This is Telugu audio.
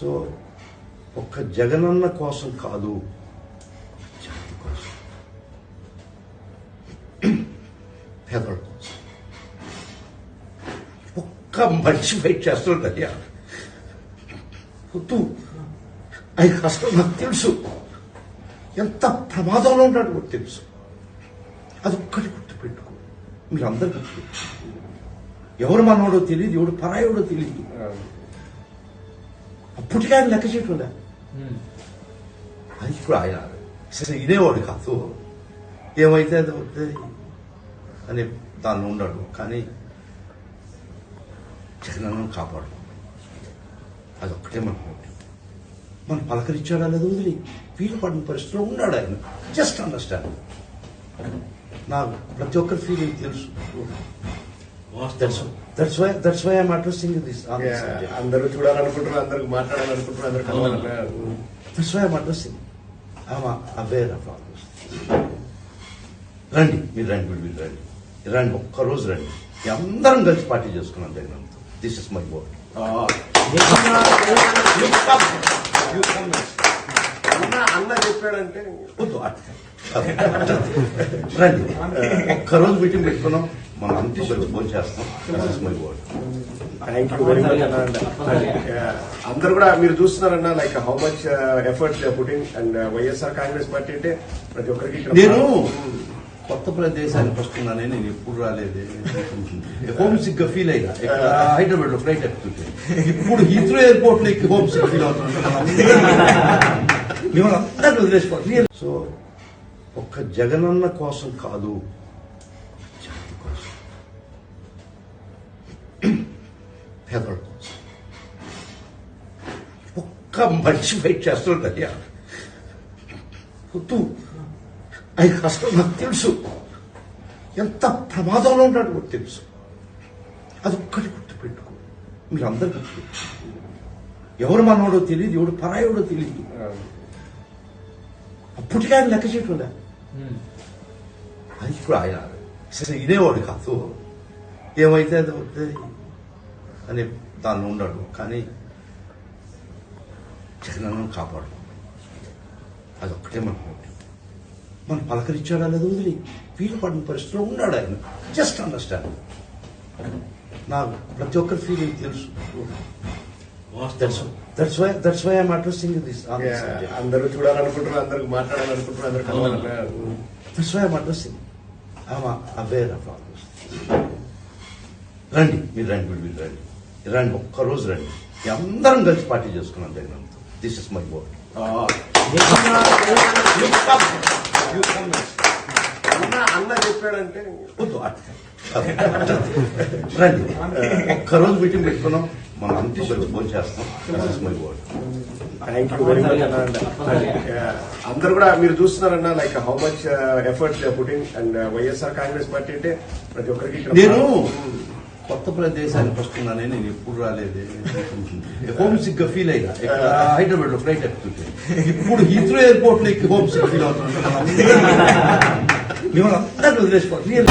సో ఒక్క జగనన్న కోసం కాదు జాతి కోసం. పేదల కోసం. ఒక్క మనిషి ఫైట్ చేస్తున్నాడు అయ్యా వద్దు. అది అసలు నాకు తెలుసు. ఎంత ప్రమాదంలో ఉన్నాడు కూడా తెలుసు. అది ఒక్కటి గుర్తుపెట్టుకో. మీరు అందరు గుర్తుపెట్టుకో. ఎవరు మనోడో తెలియదు ఎవడు పరాయోడో తెలియదు అప్పటికే ఆయన లెక్క చేయకుండా అది ఇప్పుడు ఆయన ఇదేవాడు కాదు. ఏమైతే అది అవుతుంది అని దాన్ని ఉండడు. కానీ జగనన్ను కాపాడు. అదొక్కటే మనకు మనం పలకరించాడా లేదా వదిలి? వీలు పడిన పరిస్థితిలో ఉన్నాడు ఆయన. జస్ట్ అండర్స్టాండ్ నాకు ప్రతి ఒక్కరి ఫీలింగ్ తెలుసు. That's that's why that's why I'm addressing this అందరూ చూడాలనుకుంటారు అందరూ కలవాలన్నారు that's why I'm addressing I'm aware of all this రండి మీరు రండి మీరు మీరు రండి. రండి ఒక్క రోజు రండి. అందరం కలిసి పార్టీ చేసుకున్నాం జగన్తో దిస్ ఇస్ మై బోర్డ్ అన్న అన్న చెప్పాడంటే. రండి. ఒక్క రోజు మీటింగ్ పెట్టుకున్నాం. మనం కలిసి భోజనం చేస్తాం. Board thank you very much అన్న అందరు కూడా మీరు చూస్తున్నారన్న like how much efforts putting and YSR Congress Party అంటే ప్రతి ఒక్కరికి నేను కొత్త ప్రదేశానికి వస్తున్నానని నేను ఎప్పుడు రాలేదు? హోమ్ సిక్గా ఫీల్ అయ్యా ఇక్కడ హైదరాబాద్లో ఫ్లైట్ ఎక్కుతుంటే. ఇప్పుడు హీత్రో ఎయిర్పోర్ట్లో ఎక్కి హోమ్ సిక్ ఫీల్ అవుతున్నాను మిమ్మల్ని అందరినీ వదిలేసుకోవాలి. సో ఒక్క జగనన్న కోసం కాదు కోసం ఒక్క మనిషి ఫైట్ చేస్తున్నాడు అయ్యా వద్దు. ఆయన అసలు నాకు తెలుసు. ఎంత ప్రమాదంలో ఉన్నాడు కూడా తెలుసు. అది ఒక్కటి గుర్తుపెట్టుకో. మీరు అందరు గుర్తుపెట్టుకో. ఎవరు మనోడో తెలియదు ఎవడు పరాయోడో తెలియదు అప్పటికే ఆయన లెక్క చేయకుండా. అది ఇప్పుడు ఆయన. ఇదేవాడు కాదు. ఏమైతే అది అవుతుంది అని దాన్ని ఉండడు. కానీ జగనన్ను కాపాడు. అదొక్కటే మనకు మనం పలకరించాడా లేదా వదిలి? వీలు పడిన పరిస్థితిలో ఉన్నాడు ఆయన. జస్ట్ అండర్స్టాండ్ నాకు ప్రతి ఒక్కరి ఫీలింగ్ తెలుసు? That's that's why that's why I'm addressing this అందరూ చూడాలనుకుంటారు అందరూ మాట్లాడాలనుకుంటారు అందరూ that's why I'm addressing I'm aware of all this రండి మీరు రండి మీరు మీరు రండి. రండి ఒక్క రోజు రండి. అందరం కలిసి పార్టీ చేసుకున్నాం జగన్తో దిస్ ఇస్ మై బోర్డ్ అన్న అన్న చెప్పాడంటే. రండి. ఒక్క రోజు మీటింగ్ పెట్టుకున్నాం. మనం అంతా కలిసి భోజనం చేస్తాం this is my board thank you very much అన్న. అందరు కూడా మీరు చూస్తున్నారన్న like how much efforts putting and YSR Congress Party అంటే ప్రతి ఒక్కరికి నేను కొత్త ప్రదేశానికి వస్తున్నానని నేను ఎప్పుడు రాలేదు హోమ్ సిక్గా ఫీల్ అయ్యా ఇక్కడ హైదరాబాద్లో ఫ్లైట్ ఎక్కుతుంటే. ఇప్పుడు హీత్రో ఎయిర్పోర్ట్లో ఎక్కి హోమ్ సిక్ ఫీల్ అవుతున్నాను. మిమ్మల్ని వదిలేసుకోవాలి